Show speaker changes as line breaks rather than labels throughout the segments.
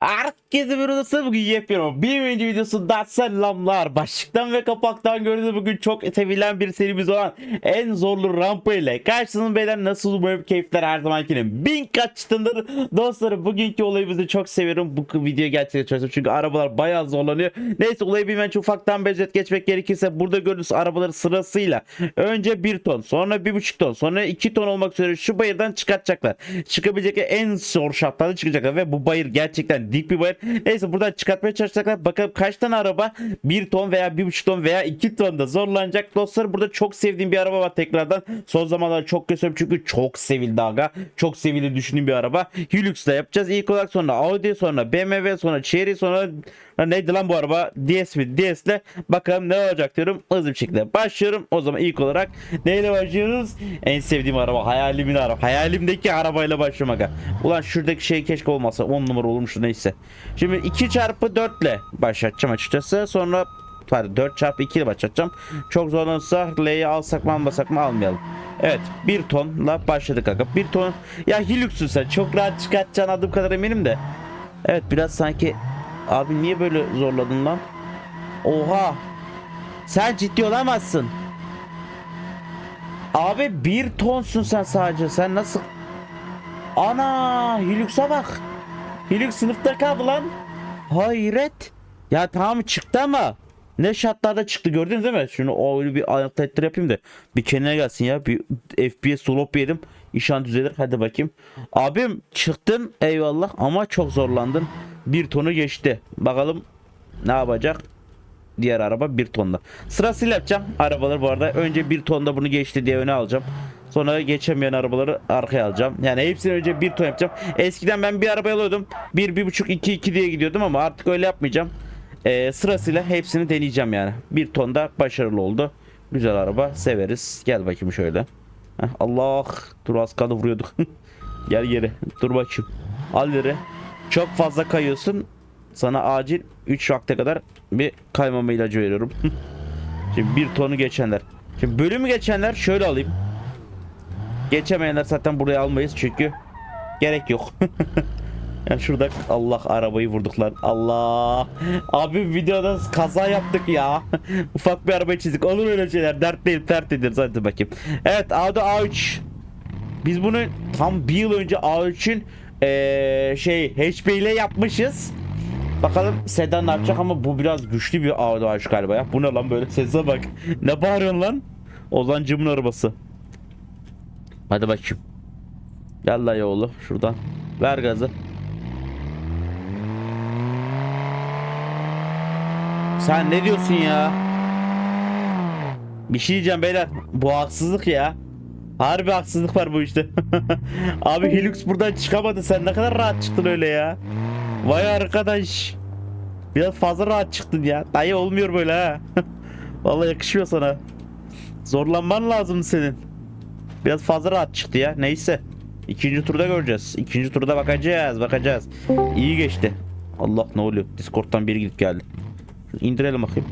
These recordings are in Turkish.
Herkese bir odası bugün yapıyorum. Bir önceki videosundan selamlar. Başlıktan ve kapaktan gördüğünüz bugün çok sevilen bir serimiz olan en zorlu rampa ile karşınızda beyler nasıl umarım keyifler her zamankinin bin kat çıtındır. Dostlarım bugünkü olayımızı çok seviyorum. Bu videoyu gerçekten çok seviyorum. Çünkü arabalar bayağı zorlanıyor. Neyse olayı bilmem çok ufaktan bir özet geçmek gerekirse burada gördüğünüz arabaları sırasıyla önce 1 ton sonra 1,5 ton sonra 2 ton olmak üzere şu bayırdan çıkartacaklar. Çıkabilecek en zor şartlarda çıkacaklar ve bu bayır gerçekten dik bir bayır. Neyse buradan çıkartmaya çalışacaklar. Bakalım kaç tane araba 1 ton veya 1,5 ton veya 2 tonda zorlanacak. Dostlar burada çok sevdiğim bir araba var tekrardan. Son zamanlarda çok gösteriyorum çünkü çok sevildi aga. Çok sevildi düşündüğüm bir araba. Hilux'la yapacağız. İlk olarak sonra Audi sonra BMW sonra Chery sonra neydi lan bu araba? DS mi? DS'le bakalım ne olacak diyorum. Hızlı bir şekilde başlıyorum. O zaman ilk olarak neyle başlıyoruz? En sevdiğim araba. Hayalimin araba. Hayalimdeki arabayla aga. Ulan şuradaki şey keşke olmasa. 10 numara olmuştu neyse. Şimdi 2 çarpı 4 ile başlatacağım açıkçası. Sonra pardon 4 çarpı 2 ile başlatacağım. Çok zorlanırsa L'yi alsak mı almasak mı almayalım. Evet 1 tonla başladık aga. 1 ton. Ya Hilux'un sen çok rahat çıkartacağın adım kadar eminim de. Evet biraz sanki Abi niye böyle zorladın lan? Oha. Sen ciddi olamazsın. Abi bir tonsun sen sadece. Sen nasıl? Ana Hilux'a bak. Hilux sınıfta kaldı lan. Hayret. Ya tamam çıktı ama. Ne şartlarda çıktı gördünüz değil mi? Şunu o öyle bir anahtar yapayım da bir kenara gelsin ya. Bir FPS solop yedim. İşan düzelir. Hadi bakayım. Abim çıktın eyvallah ama çok zorlandın. Bir tonu geçti. Bakalım ne yapacak? Diğer araba bir tonda. Sırasıyla yapacağım arabaları bu arada. Önce bir tonda bunu geçti diye öne alacağım. Sonra geçemeyen arabaları arkaya alacağım. Yani hepsini önce bir ton yapacağım. Eskiden ben bir araba alıyordum. 1, 1.5, 2, 2 diye gidiyordum ama artık öyle yapmayacağım. Ee, sırasıyla hepsini deneyeceğim yani. Bir tonda başarılı oldu. Güzel araba severiz. Gel bakayım şöyle. Heh, Allah dur az kaldı vuruyorduk. Gel geri dur bakayım. Al yere. Çok fazla kayıyorsun. Sana acil 3 vakte kadar bir kaymama ilacı veriyorum. Şimdi bir tonu geçenler. Şimdi bölümü geçenler şöyle alayım. Geçemeyenler zaten buraya almayız çünkü gerek yok. yani şurada Allah arabayı vurduk lan. Allah. Abi videoda kaza yaptık ya. Ufak bir araba çizdik. Olur öyle şeyler. Dert değil, dert ederiz. Hadi bakayım. Evet Audi A3. Biz bunu tam bir yıl önce A3'ün eee, şey HP ile yapmışız. Bakalım sedan ne yapacak ama bu biraz güçlü bir Audi A3 galiba ya. Bu ne lan böyle sese bak. Ne bağırıyorsun lan? Ozancımın arabası. Hadi bakayım. Gel la oğlu şuradan. Ver gazı. Sen ne diyorsun ya? Bir şey diyeceğim beyler. Bu haksızlık ya. Harbi haksızlık var bu işte. Abi Hilux buradan çıkamadı. Sen ne kadar rahat çıktın öyle ya. Vay arkadaş. Biraz fazla rahat çıktın ya. Dayı olmuyor böyle ha. Vallahi yakışıyor sana. Zorlanman lazım senin. Biraz fazla rahat çıktı ya. Neyse. İkinci turda göreceğiz. İkinci turda bakacağız. Bakacağız. İyi geçti. Allah ne oluyor? Discord'dan biri gidip geldi. İndirelim bakayım.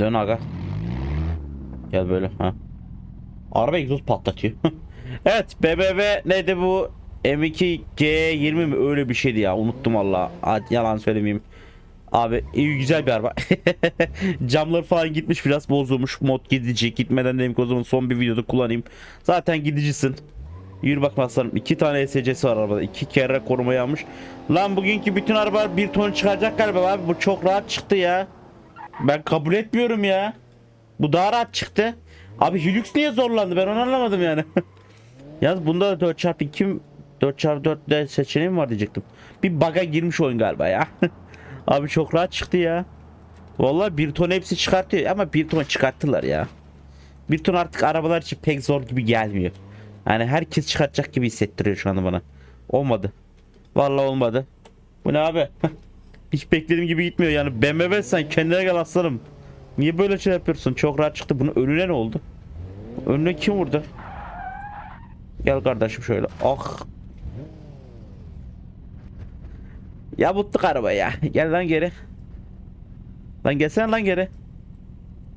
Dön aga. Gel böyle ha. Araba egzoz patlatıyor. evet BBV neydi bu? M2 G20 mi öyle bir şeydi ya unuttum valla yalan söylemeyeyim. Abi iyi güzel bir araba. Camlar falan gitmiş biraz bozulmuş. Mod gidici. Gitmeden dedim ki o zaman son bir videoda kullanayım. Zaten gidicisin. Yürü bak aslanım. iki tane SC'si var arabada. iki kere koruma almış. Lan bugünkü bütün araba bir ton çıkacak galiba abi. Bu çok rahat çıktı ya. Ben kabul etmiyorum ya. Bu daha rahat çıktı. Abi Hilux niye zorlandı ben onu anlamadım yani. Yalnız bunda da 4x2 4x4 de seçeneğim var diyecektim. Bir baga girmiş oyun galiba ya. Abi çok rahat çıktı ya. Vallahi bir ton hepsi çıkartıyor ama bir ton çıkarttılar ya. Bir ton artık arabalar için pek zor gibi gelmiyor. Yani herkes çıkartacak gibi hissettiriyor şu anda bana. Olmadı. Vallahi olmadı. Bu ne abi? Hiç beklediğim gibi gitmiyor yani. BMW sen kendine gel aslanım. Niye böyle şey yapıyorsun? Çok rahat çıktı. Bunun önüne ne oldu? Önüne kim vurdu? Gel kardeşim şöyle. Ah. Ya buttuk araba ya. Gel lan geri. Lan gelsene lan geri.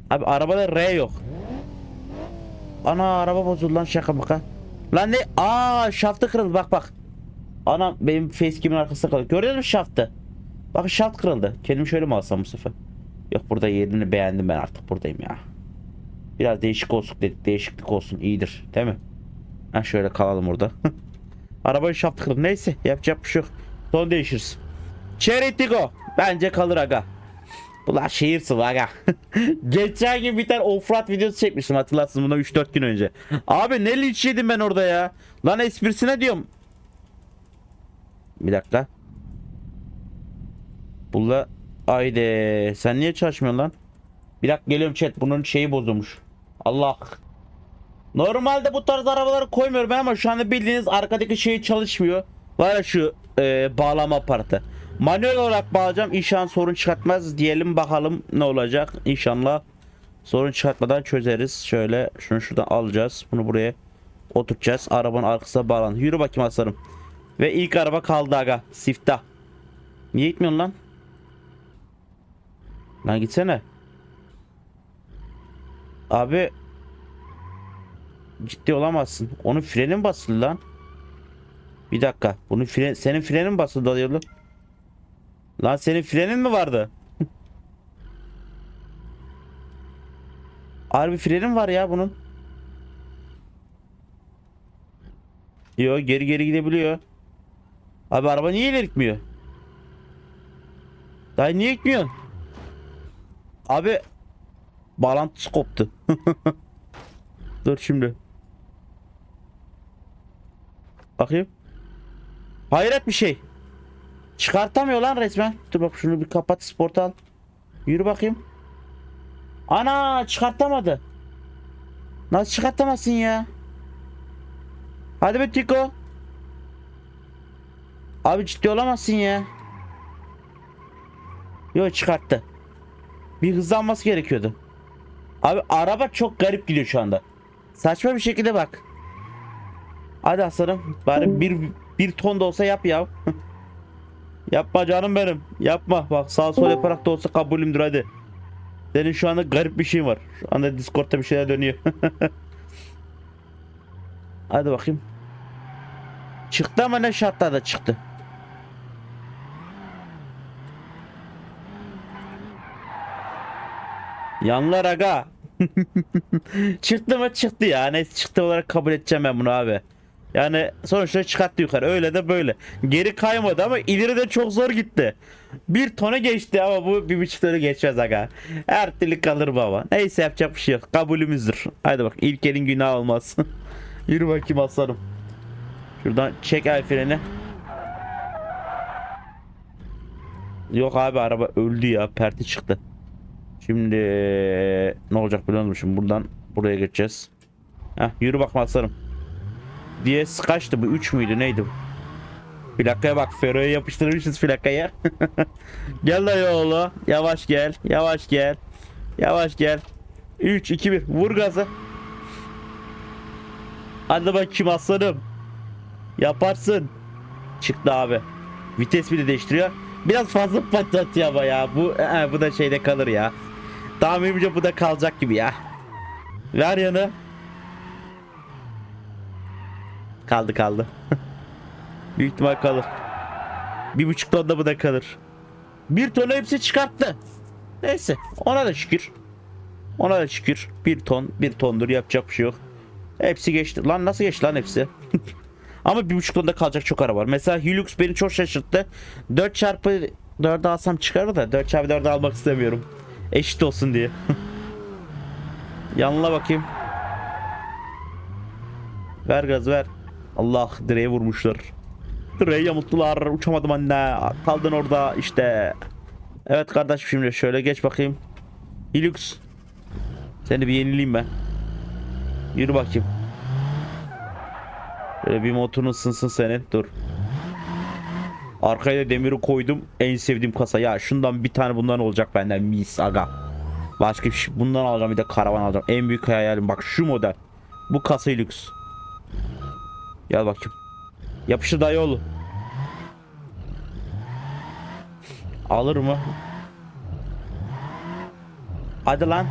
Abi arabada R yok. Ana araba bozuldu lan şaka maka. Lan ne? Aa şaftı kırıldı bak bak. Anam benim facecam'in arkasında kalıyor. Gördünüz mü şaftı? Bak şaft kırıldı. Kendimi şöyle mi alsam sefer? Yok burada yerini beğendim ben artık buradayım ya. Biraz değişik olsun dedik. Değişiklik olsun iyidir. Değil mi? Ha şöyle kalalım orada. Arabanın şaftı kırıldı. Neyse yapacak bir şey yok. Son değişiriz. Cherry Tigo. Bence kalır aga. Bunlar şehir sıvı aga. Geçen gün bir tane offroad videosu çekmiştim hatırlarsınız bundan 3-4 gün önce. Abi ne linç yedim ben orada ya. Lan esprisine diyorum. Bir dakika. Bulla Haydi sen niye çalışmıyorsun lan? Bir dakika geliyorum chat bunun şeyi bozulmuş. Allah. Normalde bu tarz arabaları koymuyorum ama şu anda bildiğiniz arkadaki şey çalışmıyor. Var ya şu e, bağlama aparatı. Manuel olarak bağlayacağım. İnşallah sorun çıkartmaz diyelim bakalım ne olacak. İnşallah sorun çıkartmadan çözeriz. Şöyle şunu şuradan alacağız. Bunu buraya oturtacağız. Arabanın arkasına bağlan. Yürü bakayım aslanım. Ve ilk araba kaldı aga. Siftah. Niye gitmiyorsun lan? Lan gitsene. Abi ciddi olamazsın. Onun freni mi basılı lan? Bir dakika. Bunun fren senin frenin basılı dalıyordu? Lan senin frenin mi vardı? Harbi frenin var ya bunun. Yo geri geri gidebiliyor. Abi araba niye ileri gitmiyor? Daha niye gitmiyorsun? Abi bağlantısı koptu. Dur şimdi. Bakayım. Hayret bir şey. Çıkartamıyor lan resmen. Dur bak şunu bir kapat sport al. Yürü bakayım. Ana çıkartamadı. Nasıl çıkartamazsın ya? Hadi be Tiko. Abi ciddi olamazsın ya. Yok çıkarttı. Bir hızlanması gerekiyordu. Abi araba çok garip gidiyor şu anda. Saçma bir şekilde bak. Hadi aslanım. Bari bir, bir ton da olsa yap ya. Yapma canım benim. Yapma. Bak sağ sol yaparak da olsa kabulümdür hadi. Senin şu anda garip bir şeyin var. Şu anda Discord'da bir şeyler dönüyor. hadi bakayım. Çıktı ama ne şartlarda çıktı. Yanlar aga. çıktı mı çıktı ya. Neyse çıktı olarak kabul edeceğim ben bunu abi. Yani sonuçta çıkarttı yukarı. Öyle de böyle. Geri kaymadı ama ileri de çok zor gitti. Bir tonu geçti ama bu bir buçuk tonu geçmez aga. Her türlü kalır baba. Neyse yapacak bir şey yok. Kabulümüzdür. Haydi bak ilk elin günah olmaz. Yürü bakayım aslanım. Şuradan çek el freni. Yok abi araba öldü ya. Perti çıktı. Şimdi ne olacak biliyor musun? Buradan buraya geçeceğiz. Heh, yürü bak aslanım. DS kaçtı bu? 3 müydü neydi? Plakaya bak Fero'ya yapıştırmışız plakaya. gel dayı oğlu. Yavaş gel. Yavaş gel. Yavaş gel. 3 2 1 vur gazı. Hadi bakayım aslanım. Yaparsın. Çıktı abi. Vites bile değiştiriyor. Biraz fazla patlatıyor ama ya. Bu ee, bu da şeyde kalır ya. Tahminimce bu da kalacak gibi ya. Ver yanı. Kaldı kaldı. Büyük ihtimal kalır. Bir buçuk tonda bu da kalır. Bir tonu hepsi çıkarttı. Neyse ona da şükür. Ona da şükür. Bir ton bir tondur yapacak bir şey yok. Hepsi geçti. Lan nasıl geçti lan hepsi? Ama bir buçuk tonda kalacak çok araba var. Mesela Hilux beni çok şaşırttı. 4 çarpı 4'e alsam çıkar da 4 çarpı 4'e almak istemiyorum. Eşit olsun diye. Yanına bakayım. Ver gaz ver. Allah direğe vurmuşlar. Direğe yamulttular. Uçamadım anne. Kaldın orada işte. Evet kardeşim şimdi şöyle geç bakayım. Hilux. Seni bir yenileyim ben. Yürü bakayım. Böyle bir motorun ısınsın senin. Dur. Arkaya da demiri koydum. En sevdiğim kasa. Ya şundan bir tane bundan olacak benden. Mis aga. Başka bir şey. Bundan alacağım bir de karavan alacağım. En büyük hayalim bak şu model. Bu kasa lüks. Gel bakayım. Yapıştır dayı oğlu. Alır mı? Hadi lan.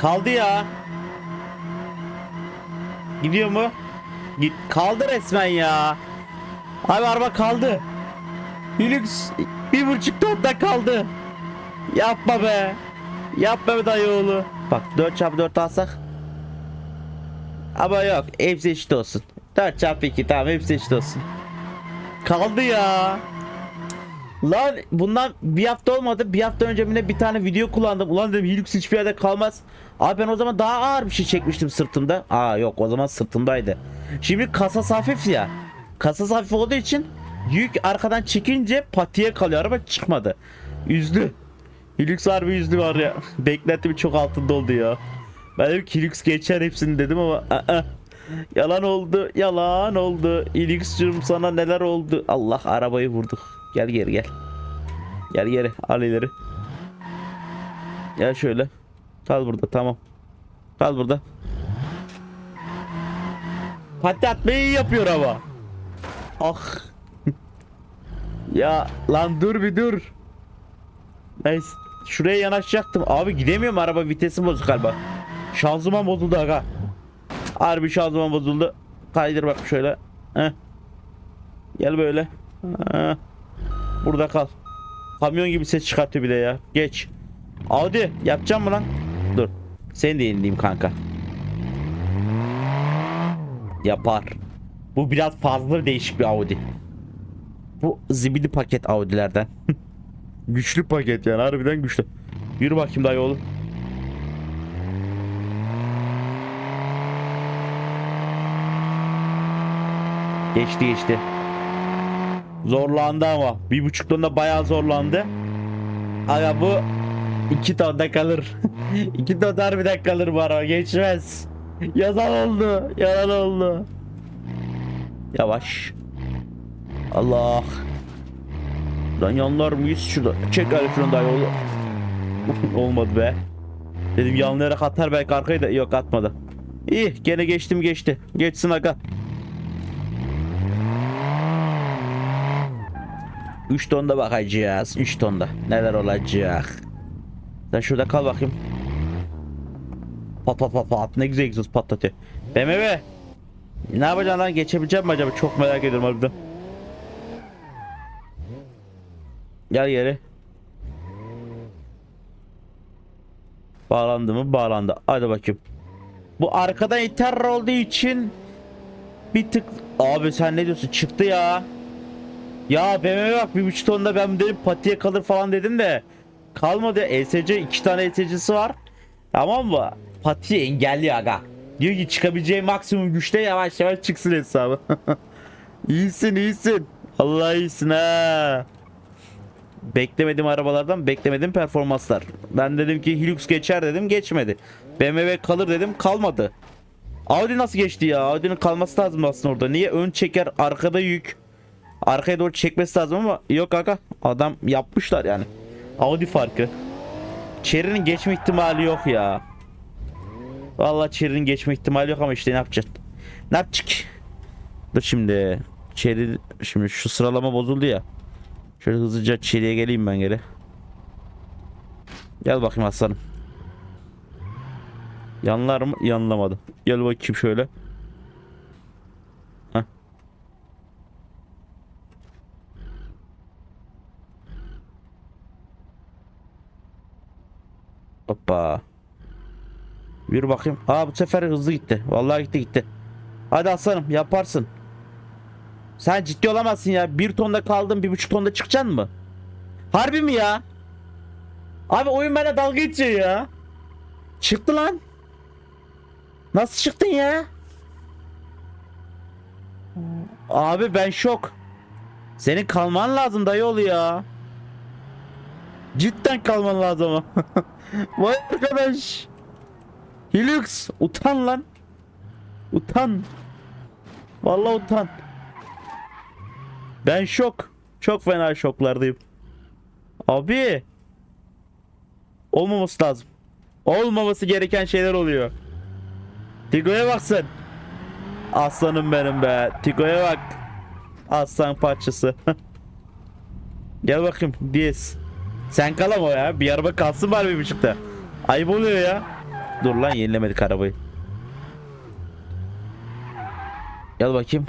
Kaldı ya. Gidiyor mu? Git kaldı resmen ya. Abi araba kaldı. Hilux bir buçuk tonda kaldı. Yapma be. Yapma be dayıoğlu. Bak 4x4 alsak. Ama yok hepsi eşit olsun. 4x2 tamam hepsi eşit olsun. Kaldı ya. Lan bundan bir hafta olmadı. Bir hafta önce yine bir tane video kullandım. Ulan dedim Hilux hiçbir yerde kalmaz. Abi ben o zaman daha ağır bir şey çekmiştim sırtımda. Aa yok o zaman sırtımdaydı. Şimdi kasası hafif ya. Kasası hafif olduğu için yük arkadan çekince patiye kalıyor. Araba çıkmadı. Üzdü. Hilux harbi üzdü var ya. Beklentimin çok altında oldu ya. Ben dedim ki geçer hepsini dedim ama aa, yalan oldu. Yalan oldu. Hilux'cum sana neler oldu. Allah arabayı vurduk. Gel geri gel. Gel geri al ileri. Gel şöyle. Kal burada tamam. Kal burada. Pati atmayı iyi yapıyor ama. Ah. ya lan dur bir dur. Neyse. Şuraya yanaşacaktım. Abi gidemiyorum araba vitesi bozuk galiba. Şanzıman bozuldu aga. Harbi şanzıman bozuldu. Kaydır bak şöyle. Heh. Gel böyle. Heh. Burada kal. Kamyon gibi ses çıkartıyor bir de ya. Geç. Audi yapacağım mı lan? Dur. Seni de yenileyim kanka. Yapar. Bu biraz fazla değişik bir Audi. Bu zibidi paket Audi'lerden. güçlü paket yani harbiden güçlü. Yürü bakayım dayı oğlum. Geçti geçti. Zorlandı ama. Bir buçuk tonda bayağı zorlandı. Aga bu iki tonda kalır. iki tonda harbiden kalır bu araba. Geçmez. Yalan oldu. Yalan oldu. Yavaş. Allah. Lan yanlar mıyız şurada? Çek Alif'in dayı oğlu. Olmadı be. Dedim yanlayarak atar belki arkayı da yok atmadı. İyi gene geçtim geçti. Geçsin aga. 3 tonda bakacağız. 3 tonda. Neler olacak? Sen şurada kal bakayım. Pat pat pat pat. Ne güzel egzoz patlatıyor. BMW. Ne yapacaksın lan? Geçebilecek mi acaba? Çok merak ediyorum harbiden. Gel geri. Bağlandı mı? Bağlandı. Hadi bakayım. Bu arkadan iter olduğu için bir tık... Abi sen ne diyorsun? Çıktı ya. Ya BMW bak bir buçuk tonda ben dedim patiye kalır falan dedim de kalmadı. ESC iki tane ESC'si var. Tamam mı? Patiye engelliyor aga. Diyor ki çıkabileceği maksimum güçte yavaş yavaş çıksın hesabı. iyisin iyisin. Allah iyisin ha. Beklemedim arabalardan beklemedim performanslar. Ben dedim ki Hilux geçer dedim geçmedi. BMW kalır dedim kalmadı. Audi nasıl geçti ya? Audi'nin kalması lazım aslında orada. Niye ön çeker arkada yük? Arkaya doğru çekmesi lazım ama yok aga. Adam yapmışlar yani. Audi farkı. Cherry'nin geçme ihtimali yok ya. Vallahi Cherry'nin geçme ihtimali yok ama işte ne yapacaksın? Ne yapacak? Dur şimdi. Cherry şimdi şu sıralama bozuldu ya. Şöyle hızlıca Cherry'e geleyim ben geri. Gel bakayım aslanım. Yanlar mı? Yanlamadı. Gel bakayım şöyle. Hoppa. Yürü bakayım. Aa bu sefer hızlı gitti. Vallahi gitti gitti. Hadi aslanım yaparsın. Sen ciddi olamazsın ya. Bir tonda kaldın bir buçuk tonda çıkacaksın mı? Harbi mi ya? Abi oyun bana dalga geçiyor ya. Çıktı lan. Nasıl çıktın ya? Abi ben şok. Senin kalman lazım dayı oğlu ya. Cidden kalman lazım ama. Vay arkadaş. Hilux utan lan. Utan. Vallahi utan. Ben şok. Çok fena şoklardayım. Abi. Olmaması lazım. Olmaması gereken şeyler oluyor. Tigo'ya bak sen. Aslanım benim be. Tigo'ya bak. Aslan parçası. Gel bakayım. Diz. Sen kalama ya. Bir araba kalsın var bir buçukta. Ayıp oluyor ya. Dur lan yenilemedik arabayı. Gel bakayım.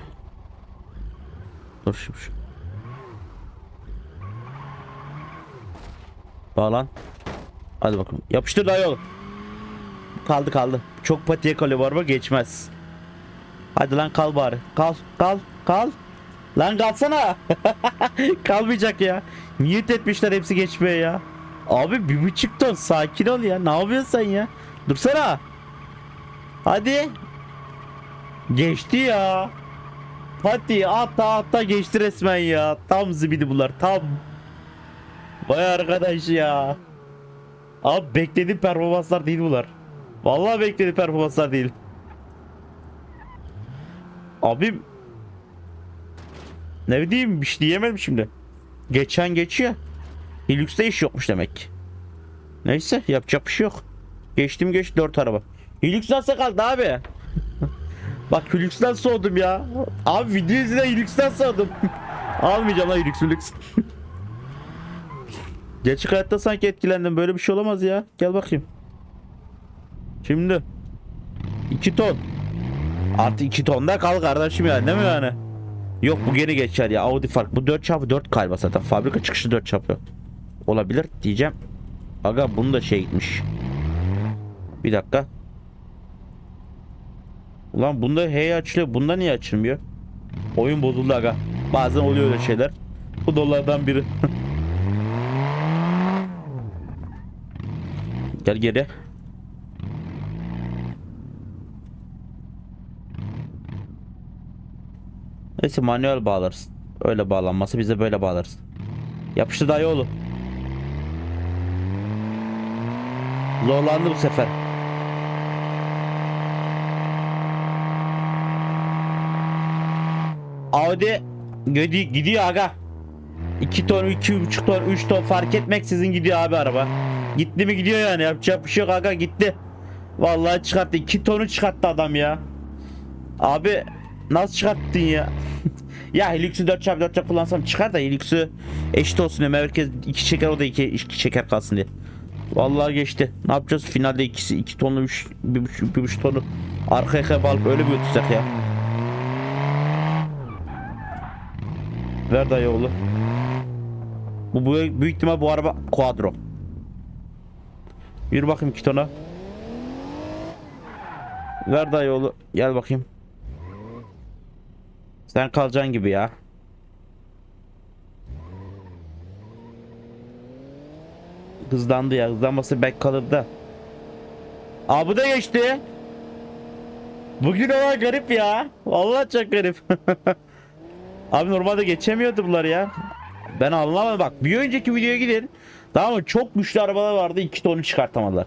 Dur şimdi şu. Bağlan. Hadi bakalım. Yapıştır dayı oğlum. Kaldı kaldı. Çok patiye kalıyor bu araba geçmez. Hadi lan kal bari. Kal kal kal. Lan kalsana. Kalmayacak ya. Niyet etmişler hepsi geçmeye ya. Abi bir buçuk ton sakin ol ya. Ne yapıyorsun sen ya? Dursana. Hadi. Geçti ya. Hadi hatta hatta geçti resmen ya. Tam zibidi bunlar tam. Vay arkadaş ya. Abi beklediğim performanslar değil bunlar. Vallahi beklediğim performanslar değil. Abim ne bileyim bir şey diyemedim şimdi. Geçen geçiyor. Hilux'ta iş yokmuş demek. Neyse yapacak bir şey yok. Geçtim geç 4 araba. Hilux nasıl kaldı abi? Bak Hilux'tan soğudum ya. Abi video izle Hilux'tan soğudum. Almayacağım lan Hilux Hilux. Gerçek hayatta sanki etkilendim. Böyle bir şey olamaz ya. Gel bakayım. Şimdi 2 ton. Artı 2 tonda kal kardeşim yani değil mi yani? Yok bu geri geçer ya Audi fark. Bu 4 çarpı 4 galiba zaten. Fabrika çıkışı 4 çarpı. Olabilir diyeceğim. Aga bunu da şey gitmiş. Bir dakika. Ulan bunda hey açılıyor. Bunda niye açılmıyor? Oyun bozuldu aga. Bazen oluyor öyle şeyler. Bu dolardan biri. Gel geri. Neyse manuel bağlarız. Öyle bağlanması bize böyle bağlarız. Yapıştı dayı oğlum. Zorlandı bu sefer. Audi gidiyor, gidiyor aga. 2 ton, 2,5 ton, 3 ton fark etmeksizin gidiyor abi araba. Gitti mi gidiyor yani yapacak bir şey aga gitti. Vallahi çıkarttı 2 tonu çıkarttı adam ya. Abi nasıl çıkarttın ya? ya Hilux'u 4x4'e kullansam çıkar da Hilux'u eşit olsun diye herkes 2 çeker o da 2 2 çeker kalsın diye. Vallahi geçti. Ne yapacağız? Finalde ikisi 2 tonlu 3 1,5 tonu arkaya arkaya bağlayıp öyle bir götürsek ya. Ver dayı oğlu. Bu, bu büyük ihtimal bu araba quadro. Yürü bakayım iki tona. Ver dayı oğlu. Gel bakayım. Sen kalacaksın gibi ya. Hızlandı ya. Hızlanması belki kalır da. Aa bu da geçti. Bugün olan garip ya. Vallahi çok garip. Abi normalde geçemiyordu bunlar ya. Ben anlamadım bak. Bir önceki videoya gidin. Tamam mı? Çok güçlü arabalar vardı. iki tonu çıkartamadılar.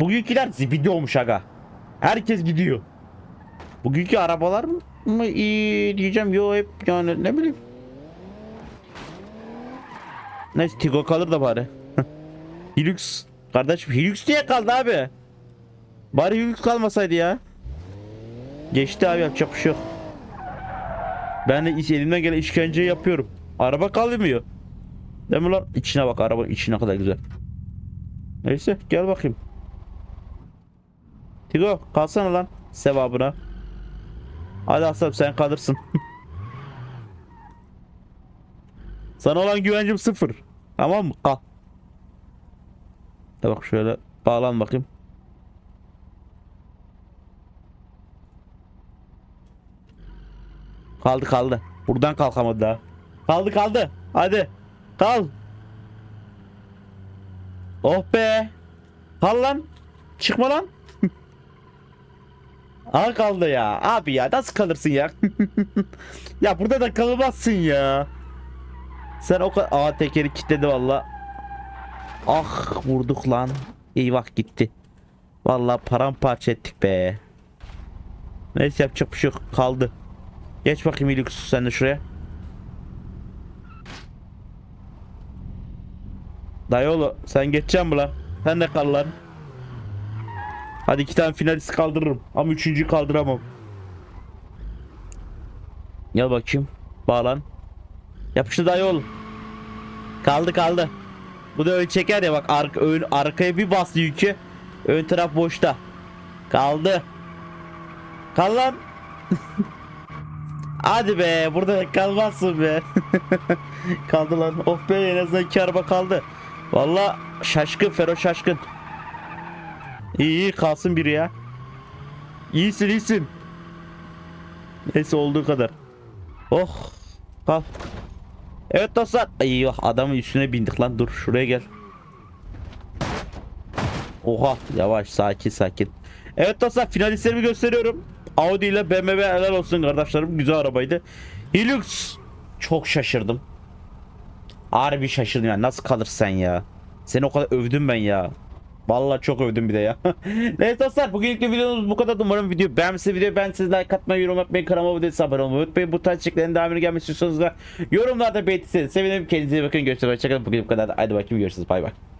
Bugünküler zibidi olmuş aga. Herkes gidiyor. Bugünkü arabalar mı iyi diyeceğim. Yo hep yani ne bileyim. Neyse Tigo kalır da bari. Hilux. Kardeşim Hilux diye kaldı abi. Bari Hilux kalmasaydı ya. Geçti abi yapacak bir şey yok. Ben de elimden gelen işkenceyi yapıyorum. Araba kalmıyor. Değil mi lan? İçine bak arabanın içine kadar güzel. Neyse gel bakayım. Tigo kalsana lan sevabına. Hadi aslanım sen kalırsın. Sana olan güvencim sıfır. Tamam mı? Kal. Bak şöyle bağlan bakayım. Kaldı kaldı. Buradan kalkamadı daha. Kaldı kaldı. Hadi. Kal. Oh be. Kal lan. Çıkma lan. Aa kaldı ya. Abi ya nasıl kalırsın ya? ya burada da kalamazsın ya. Sen o kadar... Aa tekeri kilitledi valla. Ah vurduk lan. Eyvah gitti. Valla paramparça ettik be. Neyse yapacak bir şey yok. Kaldı. Geç bakayım İlix sen de şuraya. Dayıoğlu sen geçeceksin mi lan? Sen de kal lan. Hadi iki tane finalist kaldırırım. Ama üçüncüyü kaldıramam. Gel bakayım. Bağlan. Yapıştı dayıoğlu. Kaldı kaldı. Bu da ön çeker ya bak arka, ön, arkaya bir bastı yükü. Ön taraf boşta. Kaldı. Kal lan. Hadi be burada kalmazsın be. kaldı lan. Oh be en azından iki araba kaldı. Valla şaşkın Fero şaşkın. İyi iyi kalsın biri ya. İyisin iyisin. Neyse olduğu kadar. Oh kal. Evet dostlar. Eyvah adamın üstüne bindik lan dur şuraya gel. Oha yavaş sakin sakin. Evet dostlar finalistlerimi gösteriyorum. Audi ile BMW helal olsun kardeşlerim. Güzel arabaydı. Hilux. Çok şaşırdım. Harbi şaşırdım ya. Nasıl kalırsın sen ya? Seni o kadar övdüm ben ya. Vallahi çok övdüm bir de ya. Neyse dostlar bugünkü videomuz bu kadar. Umarım video beğenmişsiniz. Video siz like atmayı, yorum yapmayı, kanalıma abone değilseniz abone olmayı unutmayın. Bu tarz içeriklerin devamını gelmek istiyorsanız da yorumlarda belirtirseniz sevinirim. Kendinize iyi bakın. Görüşürüz. Hoşçakalın. Bugün bu kadar. Hadi bakayım görüşürüz. Bay bay.